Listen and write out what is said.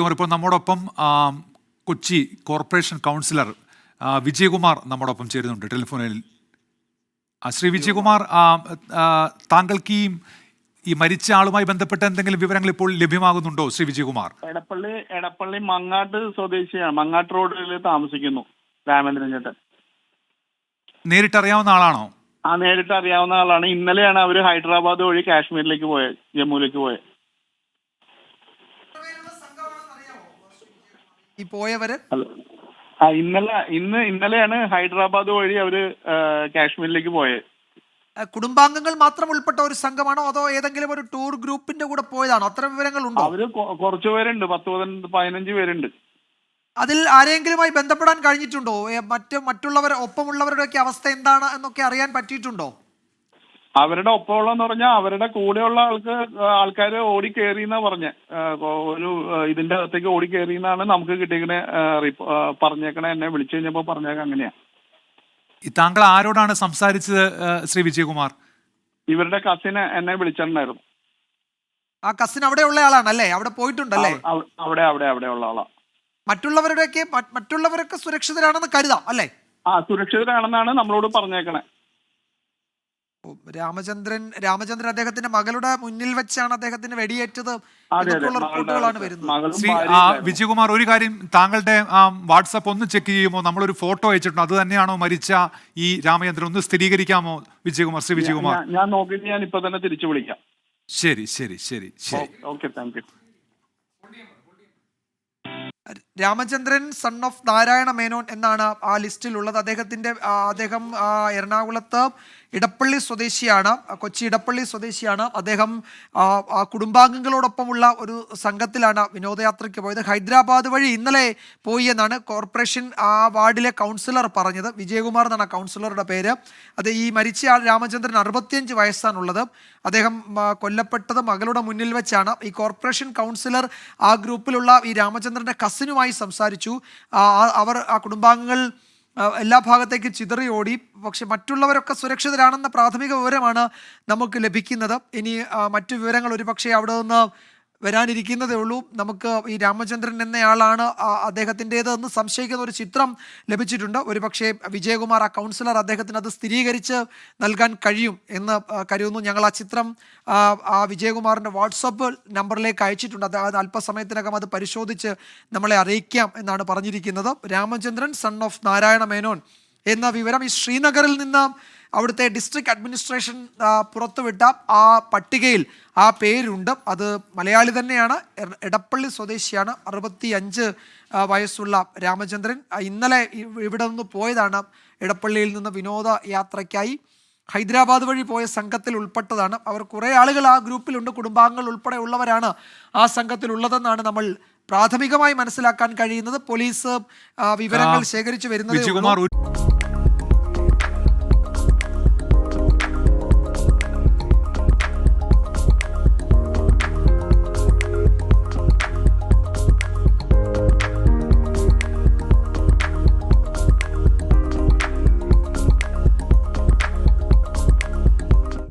ഇപ്പോൾ നമ്മോടൊപ്പം Kochi corporation councillor Vijayakumar നമ്മോടൊപ്പം ചേരുന്നുണ്ട്. ടെലിഫോണിൽ. ശ്രീ വിജയകുമാർ താങ്കൾക്ക് ഈ ഈ മരിച്ച ആളുമായി ബന്ധപ്പെട്ട എന്തെങ്കിലും വിവരങ്ങൾ ഇപ്പോൾ ലഭ്യമാകുന്നുണ്ടോ ശ്രീ വിജയകുമാർ? എടപ്പള്ളി എടപ്പള്ളി മങ്ങാട്ട് സ്വദേശിയാണ്. മങ്ങാട്ട് റോഡിൽ താമസിക്കുന്നു രാമേന്ദ്രൻ ചേട്ടൻ നേരിട്ടറിയാവുന്ന ആളാണോ? ആ നേരിട്ട് അറിയാവുന്ന ആളാണ്. ഇന്നലെയാണ് അവർ ഹൈദരാബാദ് വഴി കാശ്മീരിലേക്ക് പോയത് ജമ്മുവിലേക്ക് പോയത്. ഈ പോയവര്? ആ ഇന്നലെ ഇന്ന് ഇന്നലെയാണ് ഹൈദരാബാദ് വഴി അവർ കാശ്മീരിലേക്ക് പോയത് കുടുംബാംഗങ്ങൾ മാത്രം ഉൾപ്പെട്ട ഒരു സംഘമാണോ അതോ ഏതെങ്കിലും ഒരു ടൂർ ഗ്രൂപ്പിന്റെ കൂടെ പോയതാണോ? അത്ര വിവരങ്ങൾ ഉണ്ടോ അവർ കുറച്ചു പേരുണ്ട്. പത്ത് പതിനഞ്ച് പതിനഞ്ച് പേരുണ്ട്. അതിൽ ആരെങ്കിലുമായി ബന്ധപ്പെടാൻ കഴിഞ്ഞിട്ടുണ്ടോ? മറ്റു മറ്റ് മറ്റുള്ളവർ ഒപ്പമുള്ളവരുടെയൊക്കെ അവസ്ഥ എന്താണ് എന്നൊക്കെ അറിയാൻ പറ്റിയിട്ടുണ്ടോ? അവരുടെ ഒപ്പമുള്ളതെന്ന് പറഞ്ഞാൽ അവരുടെ കൂടെയുള്ള ആൾക്ക് ആൾക്കാർ ഓടി കയറി എന്നാ പറഞ്ഞ ഒരു ഇതിന്റെ അകത്തേക്ക് ഓടി കയറി എന്നാണ് നമുക്ക് കിട്ടിയിരിക്കുന്ന പറഞ്ഞേക്കണ. എന്നെ വിളിച്ചു കഴിഞ്ഞപ്പോ പറഞ്ഞേക്ക അങ്ങനെയാ. താങ്കൾ ആരോടാണ് സംസാരിച്ചത് ശ്രീ വിജയകുമാർ? ഇവരുടെ കസിന് എന്നെ വിളിച്ചിട്ടുണ്ടായിരുന്നു. ആ കസിൻ അവിടെ അവിടെയുള്ള ആളാണല്ലേ? അവിടെ പോയിട്ടുണ്ടല്ലേ? അവ- അവ- അവിടെ അവിടെ അവിടെ ഉള്ള ആളാ. മറ്റുള്ളവരുടെയൊക്കെ മറ്റുള്ളവരൊക്കെ സുരക്ഷിതരാണെന്ന് കരുതാം അല്ലേ? ആ സുരക്ഷിതരാണെന്നാണ് നമ്മളോട് പറഞ്ഞേക്കണേ. രാമചന്ദ്രൻ രാമചന്ദ്രൻ അദ്ദേഹത്തിന്റെ മകളുടെ മുന്നിൽ വെച്ചാണ് അദ്ദേഹത്തിന് വെടിയേറ്റത് റിപ്പോർട്ടുകളാണ് വരുന്നത്. ശ്രീ വിജയകുമാർ ഒരു കാര്യം താങ്കളുടെ വാട്സപ്പ് ഒന്ന് ചെക്ക് ചെയ്യുമോ? നമ്മളൊരു ഫോട്ടോ അയച്ചിട്ടുണ്ട്. അത് തന്നെയാണോ മരിച്ച ഈ രാമചന്ദ്രൻ? ഒന്ന് സ്ഥിരീകരിക്കാമോ വിജയകുമാർ ശ്രീ വിജയകുമാർ? ഞാൻ- ഞാൻ നോക്കിയിട്ട് ഞാൻ ഇപ്പൊ തന്നെ തിരിച്ചു വിളിക്കാം. ശരി ശരി ശരി ശരി. Okay thank you. Ramachandran son of Narayana Menon എന്നാണ് ആ ലിസ്റ്റിലുള്ളത്. അദ്ദേഹത്തിന്റെ അദ്ദേഹം എറണാകുളത്ത് ഇടപ്പള്ളി സ്വദേശിയാണ് കൊച്ചി ഇടപ്പള്ളി സ്വദേശിയാണ്. അദ്ദേഹം കുടുംബാംഗങ്ങളോടൊപ്പമുള്ള ഒരു സംഘത്തിലാണ് വിനോദയാത്രയ്ക്ക് പോയത്. ഹൈദരാബാദ് വഴി ഇന്നലെ പോയി എന്നാണ് കോർപ്പറേഷൻ ആ വാർഡിലെ കൗൺസിലർ പറഞ്ഞത്. വിജയകുമാർ എന്നാണ് കൗൺസിലറുടെ പേര്. അത് ഈ മരിച്ച ആൾ രാമചന്ദ്രൻ അറുപത്തിയഞ്ച് വയസ്സാണുള്ളത്. അദ്ദേഹം കൊല്ലപ്പെട്ടത് മകളുടെ മുന്നിൽ വെച്ചാണ്. ഈ കോർപ്പറേഷൻ കൗൺസിലർ ആ ഗ്രൂപ്പിലുള്ള ഈ രാമചന്ദ്രന്റെ കസിനുമായി സംസാരിച്ചു. അവർ ആ കുടുംബാംഗങ്ങൾ എല്ലാ ഭാഗത്തേക്കും ഓടി. പക്ഷെ മറ്റുള്ളവരൊക്കെ സുരക്ഷിതരാണെന്ന പ്രാഥമിക വിവരമാണ് നമുക്ക് ലഭിക്കുന്നത്. ഇനി മറ്റു വിവരങ്ങൾ ഒരുപക്ഷെ അവിടെ നിന്ന് വരാനിരിക്കുന്നതേ ഉള്ളൂ. നമുക്ക് ഈ രാമചന്ദ്രൻ എന്നയാളാണ് അദ്ദേഹത്തിന്റെത് എന്ന് സംശയിക്കുന്ന ഒരു ചിത്രം ലഭിച്ചിട്ടുണ്ട്. ഒരുപക്ഷെ വിജയകുമാർ ആ കൗൺസിലർ അദ്ദേഹത്തിന് അത് സ്ഥിരീകരിച്ച് നൽകാൻ കഴിയും എന്ന് കരുതുന്നു. ഞങ്ങൾ ആ ചിത്രം ആ, വിജയകുമാറിന്റെ വാട്സപ്പ് നമ്പറിലേക്ക് അയച്ചിട്ടുണ്ട്. അതായത് അത് അല്പസമയത്തിനകം അത് പരിശോധിച്ച് നമ്മളെ അറിയിക്കാം എന്നാണ് പറഞ്ഞിരിക്കുന്നത്. രാമചന്ദ്രൻ സൺ ഓഫ് നാരായണ മേനോൻ എന്ന വിവരം ഈ ശ്രീനഗറിൽ നിന്ന് അവിടുത്തെ ഡിസ്ട്രിക്ട് അഡ്മിനിസ്ട്രേഷൻ പുറത്തുവിട്ട ആ പട്ടികയിൽ ആ പേരുണ്ട്. അത് മലയാളി തന്നെയാണ്. എടപ്പള്ളി സ്വദേശിയാണ്. അറുപത്തി അഞ്ച് വയസ്സുള്ള രാമചന്ദ്രൻ. ഇന്നലെ ഇവിടെ നിന്ന് പോയതാണ്. എടപ്പള്ളിയിൽ നിന്ന് വിനോദ യാത്രയ്ക്കായി. ഹൈദരാബാദ് വഴി പോയ സംഘത്തിൽ ഉൾപ്പെട്ടതാണ്. അവർ കുറേ ആളുകൾ ആ ഗ്രൂപ്പിലുണ്ട്. കുടുംബാംഗങ്ങൾ ഉൾപ്പെടെ ഉള്ളവരാണ് ആ സംഘത്തിലുള്ളതെന്നാണ് നമ്മൾ പ്രാഥമികമായി മനസ്സിലാക്കാൻ കഴിയുന്നത്. പോലീസ് വിവരങ്ങൾ ശേഖരിച്ചു വരുന്നത്